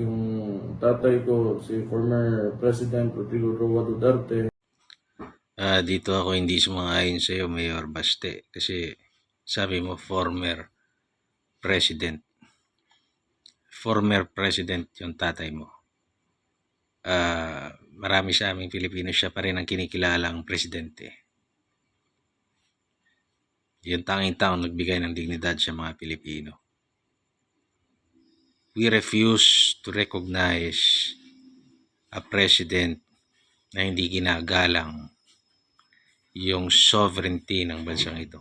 yung tatay ko, si former President Rodrigo Roa Duterte, Ah, dito ako hindi sumang-ayon sa iyo, Mayor Baste, kasi sabi mo former president. Former president yung tatay mo. Ah, marami sa aming Pilipino siya pa rin ang kinikilalang presidente. Yung tanging taong nagbigay ng dignidad sa mga Pilipino. We refuse to recognize a president na hindi ginagalang yung sovereignty ng bansang ito.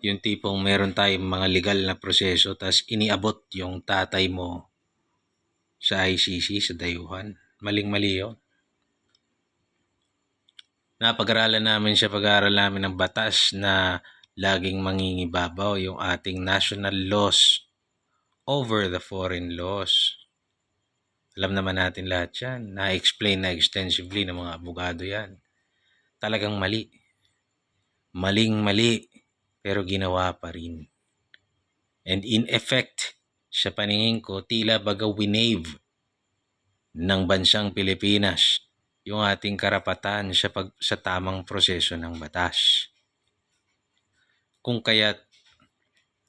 Yung tipong meron tayong mga legal na proseso tas iniabot yung tatay mo sa ICC, sa dayuhan. Maling-mali yun. Napag-aralan namin siya pag-aaral namin ng batas na laging mangingibabaw yung ating national laws over the foreign laws. Alam naman natin lahat yan. Na-explain na extensively ng mga abogado yan talagang mali. Maling-mali, pero ginawa pa rin. And in effect, sa paningin ko, tila baga winave ng bansang Pilipinas yung ating karapatan sa, pag, sa tamang proseso ng batas. Kung kaya't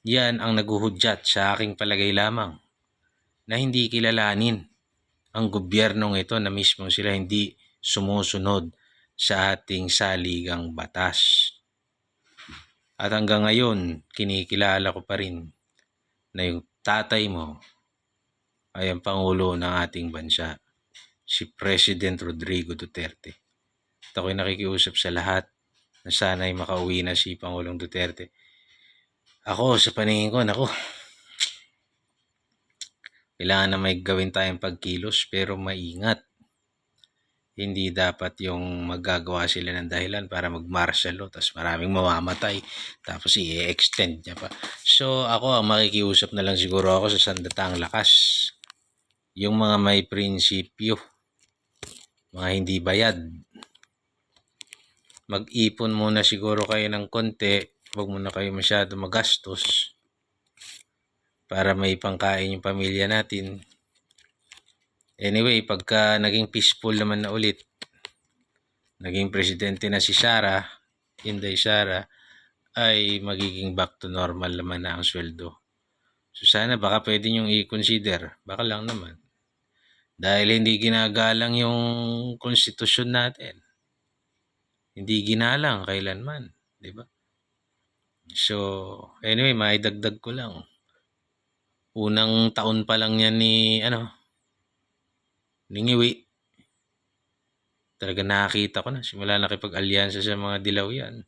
yan ang naguhudyat sa aking palagay lamang na hindi kilalanin ang gobyernong ito na mismong sila hindi sumusunod sa ating saligang batas. At hanggang ngayon, kinikilala ko pa rin na yung tatay mo ay ang Pangulo ng ating bansa, si President Rodrigo Duterte. At ako'y nakikiusap sa lahat na sana'y makauwi na si Pangulong Duterte. Ako, sa paningin ko, nako, kailangan na may gawin tayong pagkilos pero maingat hindi dapat yung magagawa sila ng dahilan para mag-martial tapos maraming mamamatay tapos i-extend niya pa. So ako ang makikiusap na lang siguro ako sa sandatang lakas. Yung mga may prinsipyo, mga hindi bayad. Mag-ipon muna siguro kayo ng konti, huwag muna kayo masyado magastos para may pangkain yung pamilya natin. Anyway, pagka naging peaceful naman na ulit, naging presidente na si Sara, Inday Sara, ay magiging back to normal naman na ang sweldo. So sana baka pwede niyong i-consider, baka lang naman. Dahil hindi ginagalang yung konstitusyon natin. Hindi ginalang kailanman, di ba? So, anyway, maidagdag ko lang. Unang taon pa lang yan ni, ano, Ningiwi. Talaga nakakita ko na. Simula nakipag-alyansa sa mga dilaw yan.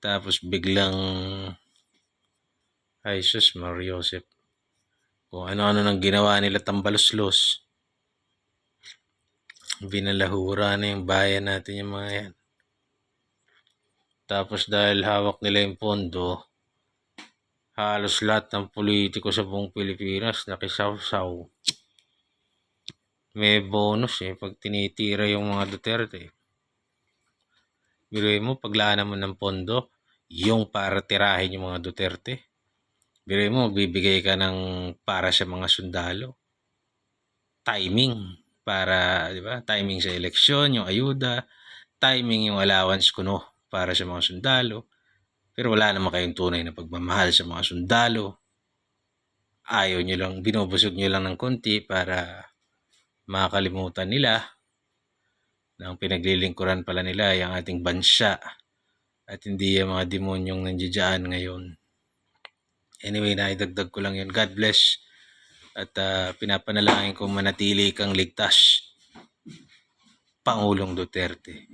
Tapos biglang ay sus, Mario Joseph. Kung ano-ano nang ginawa nila tambalos-los. Binalahura na yung bayan natin yung mga yan. Tapos dahil hawak nila yung pondo, halos lahat ng politiko sa buong Pilipinas nakisaw-saw may bonus eh pag tinitira yung mga Duterte. Biruin mo, paglaan mo ng pondo, yung para tirahin yung mga Duterte. Biruin mo, magbibigay ka ng para sa mga sundalo. Timing para, di ba? Timing sa eleksyon, yung ayuda. Timing yung allowance kuno para sa mga sundalo. Pero wala naman kayong tunay na pagmamahal sa mga sundalo. Ayaw nyo lang, binubusog nyo lang ng konti para makakalimutan nila na ang pinaglilingkuran pala nila ay ang ating bansa at hindi yung mga demonyong nandiyan ngayon. Anyway, naidagdag ko lang yun. God bless at uh, pinapanalangin ko manatili kang ligtas. Pangulong Duterte.